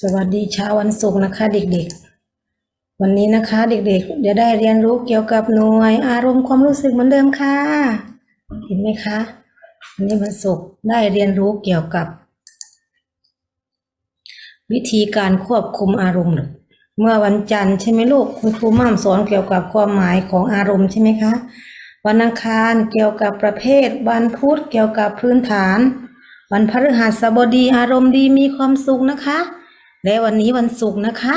สวัสดีเช้าวันศุกร์นะคะ เด็กๆ วันนี้นะคะ เด็กๆ จะได้เรียนรู้เกี่ยวกับหน่วย อารมณ์ความรู้สึกเหมือนเดิมค่ะ เห็นไหมคะวันนี้วันศุกร์ได้เรียนรู้เกี่ยวกับ วิธีการควบคุมอารมณ์ เมื่อวันจันทร์ใช่ไหมลูกคุณครูม่ำสอนเกี่ยวกับความหมายของอารมณ์ใช่ไหมคะ วันอังคารเกี่ยวกับประเภท วันพุธเกี่ยวกับพื้นฐาน วันพฤหัสบดีอารมณ์ดีมีความสุขนะคะ และวันนี้วันศุกร์นะคะ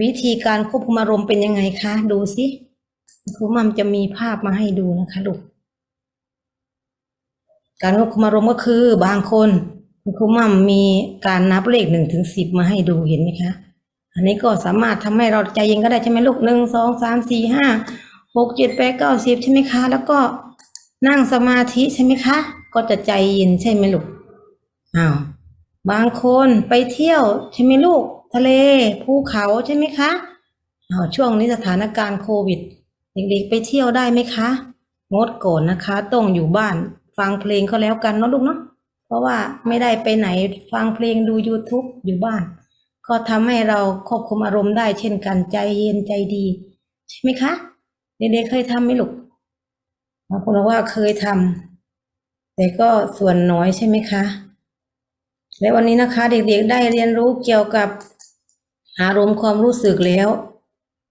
วิธีการควบคุมอารมณ์เป็นยังไงคะ ดูสิครูมัมจะมีภาพมาให้ดูนะคะลูกการควบคุมอารมณ์ก็คือบางคนครูมัมมีการนับเลขหนึ่งถึงสิบมาให้ดูเห็นไหมคะ อันนี้ก็สามารถทำให้เราใจเย็นก็ได้ใช่ไหมลูกหนึ่งสองสามสี่ห้าหกเจ็ดแปดเก้าสิบใช่ไหมคะ แล้วก็นั่งสมาธิใช่ไหมคะ ก็จะใจเย็นใช่ไหมลูกอ้าว บางคนไปเที่ยวใช่ไหมลูก ทะเลภูเขาใช่ไหมคะช่วงนี้สถานการณ์โควิด เด็กๆไปเที่ยวได้ไหมคะ งดก่อนนะคะ ต้องอยู่บ้านฟังเพลงก็แล้วกันเนาะลูกเนาะเพราะว่าไม่ได้ไปไหนฟังเพลงดู YouTube อยู่บ้าน ก็ทำให้เราควบคุมอารมณ์ได้เช่นกันใจเย็นใจดี ใช่ไหมคะ เด็กๆเคยทำไหมลูกบางคนบอกว่าเคยทำแต่ก็ส่วนน้อยใช่ไหมคะ และวันนี้นะคะ เด็กๆได้เรียนรู้เกี่ยวกับอารมณ์ความรู้สึกแล้ว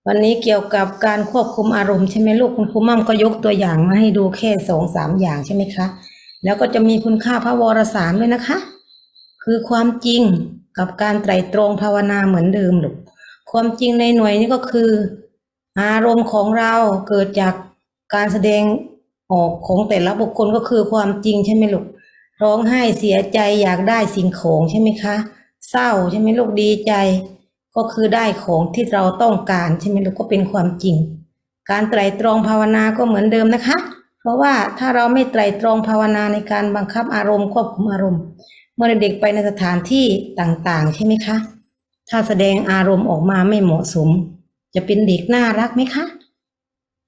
วันนี้เกี่ยวกับการควบคุมอารมณ์ใช่ไหมลูกคุณครูมั่มก็ยกตัวอย่างมาให้ดูแค่สองสามอย่างใช่ไหมคะ แล้วก็จะมีคุณค่าพระวรสารด้วยนะคะ คือความจริงกับการไตรตรองภาวนาเหมือนเดิมลูกความจริงในหน่วยนี้ก็คือ อารมณ์ของเราเกิดจากการแสดงออกของแต่ละบุคคลก็คือความจริงใช่ไหมลูก ร้องไห้เสียใจอยากได้สิ่งของใช่ไหมคะ เศร้าใช่ไหมลูกดีใจ ก็คือได้ของที่เราต้องการใช่ไหมลูกก็เป็นความจริง การไตรตรองภาวนาก็เหมือนเดิมนะคะ เพราะว่าถ้าเราไม่ไตรตรองภาวนาในการบังคับอารมณ์ควบคุมอารมณ์ เมื่อเด็กไปในสถานที่ต่างๆ ใช่ไหมคะ ถ้าแสดงอารมณ์ออกมาไม่เหมาะสม จะเป็นเด็กน่ารักไหมคะ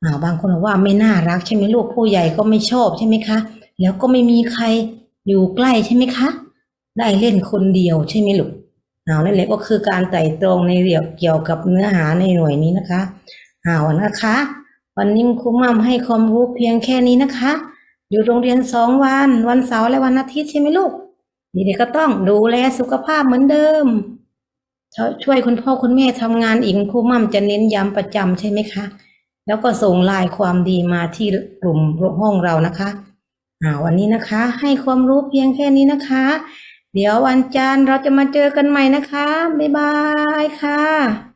อ่าบางคนบอกว่าไม่น่ารักใช่ไหมลูกผู้ใหญ่ก็ไม่ชอบใช่ไหมคะ แล้วก็ไม่มีใคร อยู่ใกล้ใช่ไหมคะ ได้เล่นคนเดียวใช่ไหมลูกเอานั่นแหละก็คือการไต่ตรองในเรื่องเกี่ยวกับเนื้อหาในหน่วยนี้นะคะเอานะคะ วันนี้ครูมั่มให้ความรู้เพียงแค่นี้นะคะ อยู่โรงเรียนสองวัน วันเสาร์และวันอาทิตย์ใช่ไหมลูกเด็กๆก็ต้องดูแลสุขภาพเหมือนเดิม ช่วยคุณพ่อคุณแม่ทำงานอีกครูมั่มจะเน้นย้ำประจำใช่ไหมคะ แล้วก็ส่งลายความดีมาที่กลุ่มห้องเรานะคะ วันนี้นะคะ ให้ความรู้เพียงแค่นี้นะคะ เดี๋ยววันจันทร์เราจะมาเจอกันใหม่นะคะ บ๊ายบายค่ะ